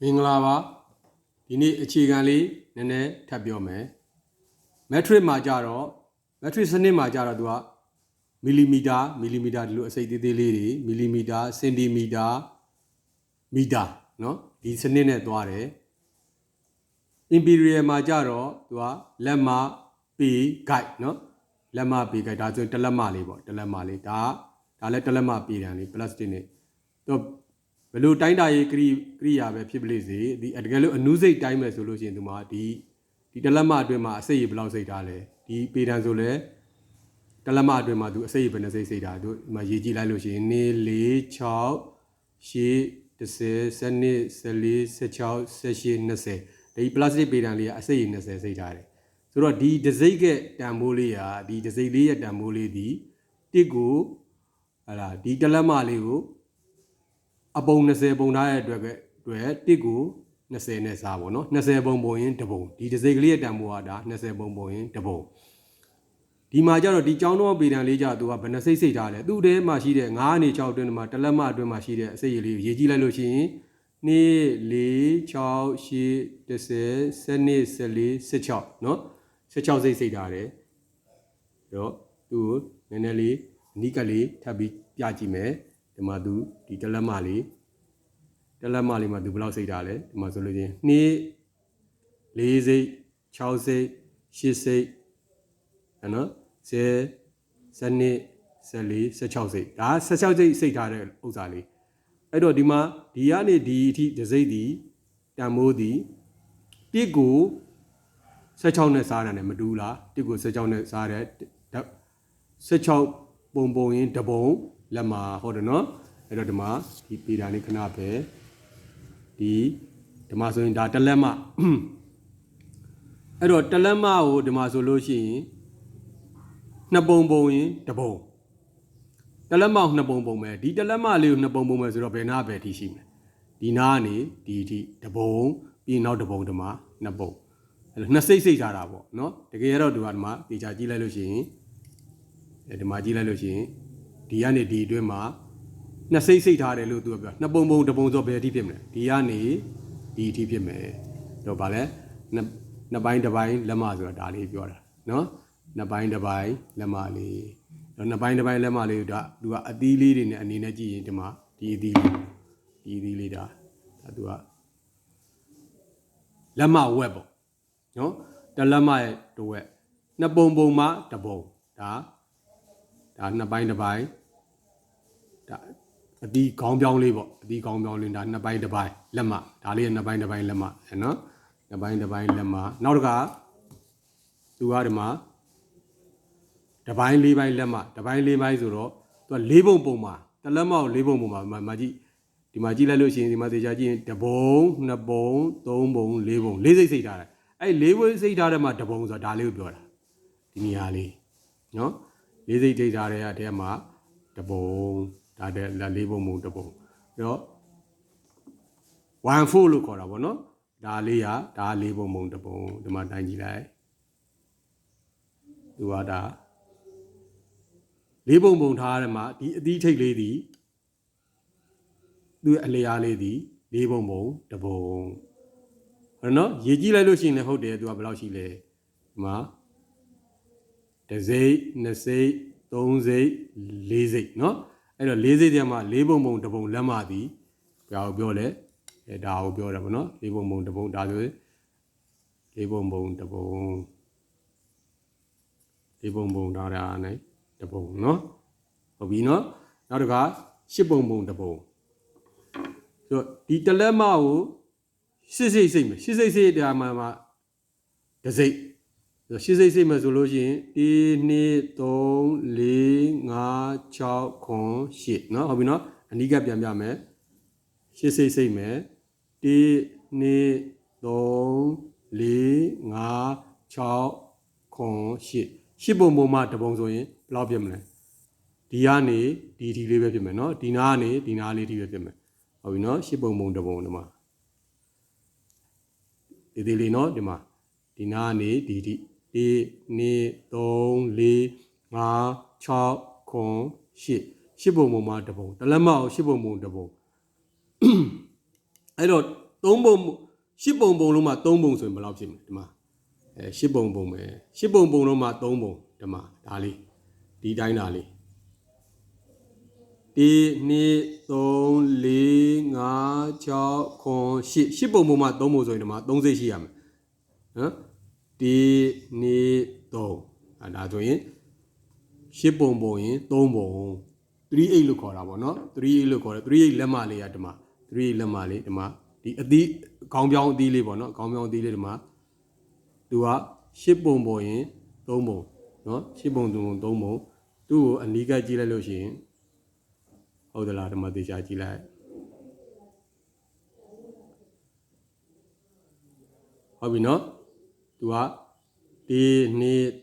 မင်္ဂလာပါဒီနေ့အခြေခံလေးနည်းနည်းထပ်ပြောမယ်မက်ထရစ်မှာကြတော့မက်ထရစ်စနစ်မှာကြတော့သူကမီလီမီတာမီလီမီတာဒီလိုအစိတ်သေးသေးလေးတွေမီလီမီတာစင်တီမီတာမီတာเนาะဒီစနစ်နဲ့သွားတယ် imperial မှာကြတော့သူကလက်မပေ guide เนาะလက်မပေ guide ဒါဆိုရင်တစ်လက်မလေးပေါ့တစ်လက်မလေးဒါဒါလည်းတစ်လက်မပေတန်လေး plastic နဲ့သူက ဘယ်လိုတိုင်းတာရေးကရိကရိယာပဲဖြစ်ပလိစေဒီတကယ်လို့အနုစိတ်တိုင်းမယ်ဆိုလို့ရှိရင်ဒီမှာဒီဒီတစ်လက်မအတွင်းမှာအစိတ်ရေဘယ်လောက်စိတ်ထားလဲဒီပေတန်ဆိုလဲတစ်လက်မအတွင်းမှာသူအစိတ်ရေဘယ်နှစိတ်စိတ်ထားသူဒီမှာရေးကြည့်လိုက်လို့ရှိရင်နေ4 6ရှေ့10 12 14 16 18 20ဒီပလတ်စတစ်ပေတံလေးကအစိတ်ရေ20စိတ်ထားတယ်ဆိုတော့ဒီဒစိတ်ကတန်ဖိုးလေးဟာဒီဒစိတ်လေးရဲ့တန်ဖိုးလေးဒီတစ်ကိုဟလာဒီတလက်မလေးကို အပုံ20ပုံထားတဲ့အတွက်ကအတွက်တစ်ကို20နဲ့စားပါတော့20ပုံပုံရင်တပုံဒီဒစိတ်ကလေးရဲ့တန်ဖိုးဟာဒါ20ပုံပုံရင်တပုံဒီမှာကျတော့ဒီចောင်းတော်ပေတံလေးကြသူကဘယ်နှစိတ်စိတ်ထားလဲသူ့ထဲမှာရှိတဲ့9အနေ6အတွင်းမှာတလက်မအတွင်းမှာရှိတဲ့အစိတ်ရည်လေးကိုရေးကြည့်လိုက်လို့ရှိရင်2 4 6 8 10 12 14 16เนาะ16စိတ်စိတ်ထားတယ်တော့သူ့ကိုနည်းနည်းလေးအနိကလေးထပ်ပြီးပြကြည့်မယ် ဒီမှာသူဒီတလက်မလေးတလက်မလေးမှာသူဘယ်လောက်စိတ်ထားလဲဒီမှာဆိုလို့ချင်း2 4စိတ်6စိတ်8စိတ်နော်10 12 14 16စိတ်ဒါ16စိတ်စိတ်ထားတဲ့ဥစ္စာလေးအဲ့တော့ဒီမှာဒီကနေဒီအထိတစ်စိတ်ဒီတန်မိုးဒီတစ်ကို16နဲ့စားတာနဲ့မတူလားတစ်ကို16နဲ့စားတဲ့16ပုံပုံရင်တပုံ လက်မှာဟုတ်တယ်နော်အဲ့တော့ဒီမှာဒီပေတာလေးခဏပဲဒီဒီမှာဆိုရင်ဒါတလက်မအဲ့တော့တလက်မကိုဒီမှာဆိုလို့ရှိရင်နှစ်ပုံပုံရင်တပုံတလက်မောက်နှစ်ပုံပုံပဲဒီတလက်မလေးကိုနှစ်ပုံပုံပဲဆိုတော့ဘယ်နာပဲထိရှိမလဲဒီနာကနေဒီအထိတပုံပြီးနောက်တပုံဒီမှာနှစ်ပုံအဲ့လိုနှစ်စိတ်စိတ်ထားတာပေါ့နော်တကယ်ရတော့ဒီမှာဒီမှာပေချာကြည့်လိုက်လို့ရှိရင်အဲဒီမှာကြည့်လိုက်လို့ရှိရင် ဒီကနေဒီအတွင်းမှာနှစ်စိတ်စိတ်ထားတယ်လို့သူကပြောနှစ်ပုံပုံတပုံဆိုဘယ်အထိဖြစ်မလဲဒီကနေဒီအထိဖြစ်မယ်တော့ဗာလဲနှစ်နှစ်ပိုင်းတစ်ပိုင်းလက်မဆိုတာဒါလေးပြောတာနော်နှစ်ပိုင်းတစ်ပိုင်းလက်မလေးတော့နှစ်ပိုင်းတစ်ပိုင်းလက်မလေးဒါသူကအသီးလေးတွေနဲ့အနေနဲ့ကြည့်ရင်ဒီမှာဒီအသီးလေးဒီအသီးလေးဒါဒါသူကလက်မဝက်ပေါ့နော်တလက်မရဲ့တဝက်နှစ်ပုံပုံမှတစ်ပုံဒါ ဒါနှစ်ပိုင်းတစ်ပိုင်းဒါအသီးခေါင်းပြောင်းလေးပေါ့အသီးခေါင်းပြောင်းလေးဒါနှစ်ပိုင်းတစ်ပိုင်းလက်မဒါလေးကနှစ်ပိုင်းတစ်ပိုင်းလက်မနော်နှစ်ပိုင်းတစ်ပိုင်းလက်မနောက်တစ်ခါသူကဒီမှာတပိုင်းလေးပိုင်းလက်မတပိုင်းလေးပိုင်းဆိုတော့သူကလေးပုံပုံမှာတလက်မကိုလေးပုံပုံမှာမကြည့်ဒီမှာကြည့်လိုက်လို့ရှိရင်ဒီမှာသေချာကြည့်ရင်တပုံနှစ်ပုံသုံးပုံလေးပုံလေးစိတ်စိတ်ထားတယ်အဲ့လေးပုံစိတ်ထားတဲ့မှာတပုံဆိုတာဒါလေးကိုပြောတာဒီနေရာလေးနော် လေးစိတ်ထိတ်ထားတဲ့အထဲမှာတပုံဒါတဲ့လေးပုံပုံတပုံပြီးတော့1 4လို့ခေါ်တာပေါ့နော်ဒါလေးကဒါလေးပုံပုံတပုံဒီမှာတိုင်းကြည့်လိုက်သူကဒါလေးပုံပုံထားရမှာဒီအသီးထိတ်လေးဒီသူ့အလျားလေးဒီလေးပုံပုံတပုံဟုတ်နော်ရေကြည့်လိုက်လို့ရှိရင်လည်းဟုတ်တယ်သူကဘယ်လောက်ရှိလဲဒီမှာ တစ်စိတ်နှစ်စိတ်သုံးစိတ်လေးစိတ်နော်အဲ့တော့လေးစိတ်တည်းမှာလေးပုံပုံတပုံလက်မသည်ဘာကိုပြောလဲအဲဒါကိုပြောတာဗောနော်လေးပုံပုံတပုံဒါဆိုလေးပုံပုံတပုံလေးပုံပုံဒါရာနဲ့တပုံနော်ဟုတ်ပြီနော်နောက်တစ်ခါရှစ်ပုံပုံတပုံဆိုတော့ဒီတလက်မကိုရှစ်စိတ်စိတ်မယ်ရှစ်စိတ်စိတ်တရားမှာမှာတစိတ် ရှစ်စိတ်စိတ်မယ်ဆိုလို့ရှိရင်1 2 3 4 5 6 9 10เนาะဟုတ်ပြီเนาะအနိကပြန်ပြမယ်ရှစ်စိတ်စိတ်မယ်1 2 3 4 5 6 9 10ရှစ်ပုံပုံမှတပုံဆိုရင်ဘယ်လောက်ပြမလဲဒီကနေဒီဒီလေးပဲဖြစ်မယ်เนาะဒီနာကနေဒီနာလေးဒီပဲဖြစ်မယ်ဟုတ်ပြီเนาะရှစ်ပုံပုံတပုံဒီမှာဒီဒီလေးเนาะဒီမှာဒီနာကနေဒီဒီ 1 2 3 4 5 6 9 10ရှစ်ပုံပုံမှာတပုံတလက်မအောင်ရှစ်ပုံပုံတပုံအဲ့တော့3ပုံ10ပုံပုံလုံးမှာ3ပုံဆိုရင်ဘယ်လောက်ဖြစ်မလဲဒီမှာအဲ10ပုံပုံပဲ10ပုံပုံလုံးမှာ3ပုံဒီမှာဒါလေးဒီတိုင်းဒါလေးဒီ2 3 4 5 6 9 10 10ပုံပုံမှာ3ပုံဆိုရင်ဒီမှာ3စိတ်ရှိရမယ်နော် ဒီ2 3အဲဒါဆိုရင်10ပုံပုံရင်3ပုံ38လို့ခေါ်တာပေါ့နော်38လို့ခေါ်တယ်38လက်မလေးကဒီမှာ38လက်မလေးဒီမှာဒီအသီးခေါင်းပြောင်းအသီးလေးပေါ့နော်ခေါင်းပြောင်းအသီးလေးဒီမှာသူက10ပုံပုံရင်3ပုံနော်10ပုံ3ပုံ3ပုံသူ့ကိုအနီးကပ်ကြည့်လိုက်လို့ရှိရင်ဟုတ်သလားဒီမှာသေချာကြည့်လိုက်ဟုတ်ပြီနော် သူကဒီ2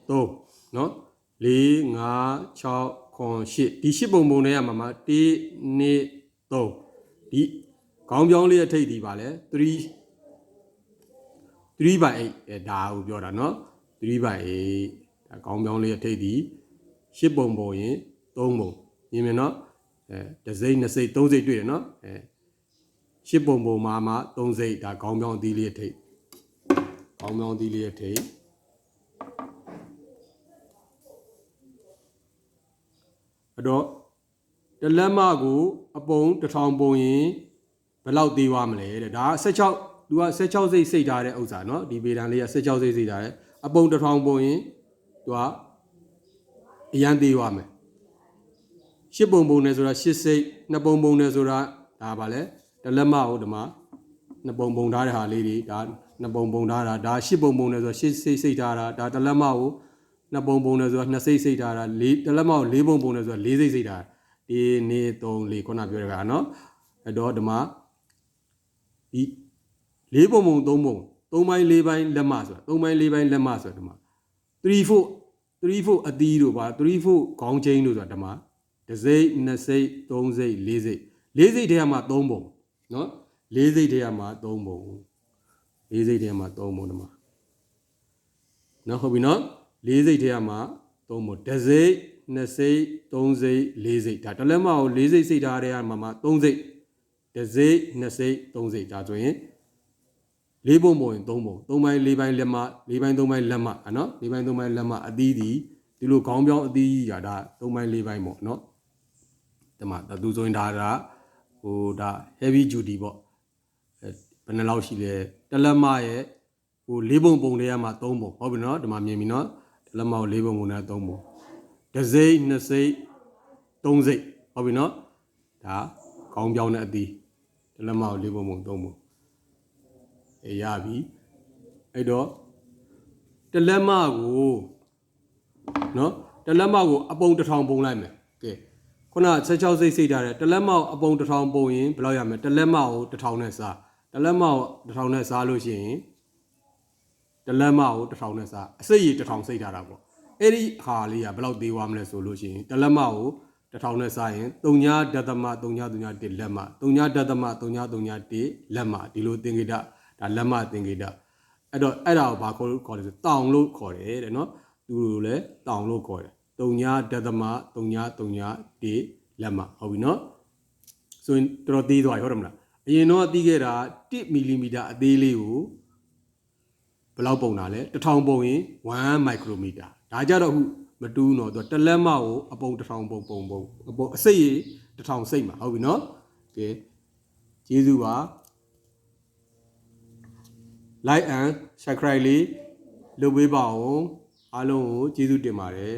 3နော်4 5 6 8ဒီ10ပုံပုံနဲ့ရမှာမှာ1 2 3ဒီခေါင်းပြောင်းလေးရဲ့ထိပ်ဒီပါလဲ3 3 by 8အဲဒါကိုပြောတာเนาะ3 by 8ဒါခေါင်းပြောင်းလေးရဲ့ထိပ်ဒီ10ပုံပုံရင်3ပုံမြင်မြင်เนาะအဲတစ်စိမ့်နှစ်စိမ့်သုံးစိမ့်တွေ့တယ်เนาะအဲ10ပုံပုံမှာမှာ3စိမ့်ဒါခေါင်းပြောင်းအသီးလေးရဲ့ထိပ် ခေါင်းပြောင်းအသီးလေးရဲ့ထိပ်အဲ့တော့တလက်မကိုအပုံတစ်ထောင်ပုံရင်ဘယ်လောက်သေးသွားမလဲတဲ့ဒါက16သူက16စိတ်စိတ်ထားတဲ့ဥစ္စာเนาะဒီပေတံလေးက16စိတ်စိတ်ထားတယ်အပုံတစ်ထောင်ပုံရင်သူကအရန်သေးသွားမယ်ရှစ်ပုံပုံနဲ့ဆိုတာရှစ်စိတ်နှစ်ပုံပုံနဲ့ဆိုတာဒါပါလဲတလက်မကိုဒီမှာနှစ်ပုံပုံထားတဲ့ဟာလေးတွေဒါ နှစ်ပုံပုံထားတာဒါရှစ်ပုံပုံနဲ့ဆိုတာရှစ်စိတ်စိတ်ထားတာဒါတလက်မကိုနှစ်ပုံပုံနဲ့ဆိုတာနှစ်စိတ်စိတ်ထားတာလေးတလက်မကိုလေးပုံပုံနဲ့ဆိုတာလေးစိတ်စိတ်ထားတာဒီနေ3 4ခုနပြောရတာနော်အဲ့တော့ဒီမှာဒီလေးပုံပုံသုံးပုံသုံးပိုင်းလေးပိုင်းလက်မဆိုတာသုံးပိုင်းလေးပိုင်းလက်မဆိုတာဒီမှာ3 4 3 4အသီးတို့ပါ3 4ခေါင်းချင်းတို့ဆိုတာဒီမှာတစ်စိတ်နှစ်စိတ်သုံးစိတ်လေးစိတ်လေးစိတ်ထဲမှာ3ပုံနော်လေးစိတ်ထဲမှာ3ပုံ လေးစိတ်ထဲမှာသုံးဖို့ဒီမှာနော်ဟုတ်ပြီနော်လေးစိတ်ထဲမှာသုံးဖို့ဒစိတ်နှစ်စိတ်သုံးစိတ်လေးစိတ်ဒါတလက်မကိုလေးစိတ်စိတ်ထားတဲ့မှာမှာသုံးစိတ်ဒစိတ်နှစ်စိတ်သုံးစိတ်ဒါဆိုရင်လေးပုံပုံရင်သုံးပုံသုံးပိုင်းလေးပိုင်းလက်မလေးပိုင်းသုံးပိုင်းလက်မအနော်လေးပိုင်းသုံးပိုင်းလက်မအသီးဒီဒီလိုခေါင်းပြောင်းအသီးကြီးကဒါသုံးပိုင်းလေးပိုင်းပေါ့နော်ဒီမှာသူဆိုရင်ဒါကဟိုဒါ heavy duty ပေါ့ ယ်နှလောက်ရှိလဲတလက်မရဲ့ဟို၄ပုံပုံတွေကမှ၃ပုံဟုတ်ပြီနော်ဒီမှာမြင်ပြီနော်တလက်မကို၄ပုံပုံနဲ့၃ပုံဒစိမ့်၂စိမ့်၃စိမ့်ဟုတ်ပြီနော်ဒါကောင်းပြောင်းတဲ့အသီးတလက်မကို၄ပုံပုံ၃ပုံအေးရပြီအဲ့တော့တလက်မကိုနော်တလက်မကိုအပုံတစ်ထောင်ပုံလိုက်မယ်ကဲခုန16စိတ်စိတ်ထားတယ်တလက်မကိုအပုံတစ်ထောင်ပုံရင်ဘယ်လောက်ရမလဲတလက်မကိုတစ်ထောင်နဲ့စား တလက်မကိုတစ်ထောင်နဲ့စားလို့ရှိရင်တလက်မကိုတစ်ထောင်နဲ့စားအစိတ်ကြီးတစ်ထောင်စိတ်ထားတာပေါ့အဲ့ဒီဟာလေးကဘယ်လောက်သေးသွားမလဲဆိုလို့ရှိရင်တလက်မကိုတစ်ထောင်နဲ့စားရင်3ညဒသမ3ည3ည1လက်မ3ညဒသမ3ည3ည1လက်မဒီလိုသင်္ကေတဒါလက်မသင်္ကေတအဲ့တော့အဲ့ဒါကိုဘာခေါ်လို့ခေါ်လဲဆိုတောင်လို့ခေါ်တယ်တဲ့နော်သူတို့လည်းတောင်လို့ခေါ်တယ်3ညဒသမ3ည3ည1လက်မဟုတ်ပြီနော်ဆိုရင်တော်တော်သေးသွားပြီဟုတ်တယ်မလား အရင်တော့တီးခဲ့တာ1မီလီမီတာအသေးလေးကိုဘယ်လောက်ပုံတာလဲ1000ပုံရင်1မိုက်ခရိုမီတာဒါကြတော့အခုမတူးတော့သူတလက်မကိုအပုံ1000ပုံပုံပုံအပုံအစိတ်ရေ1000စိတ်မှာဟုတ်ပြီနော်ကဲကျေးဇူးပါ like and subscribe လေးလုပ်ပေးပါအောင်အားလုံးကိုကျေးဇူးတင်ပါတယ်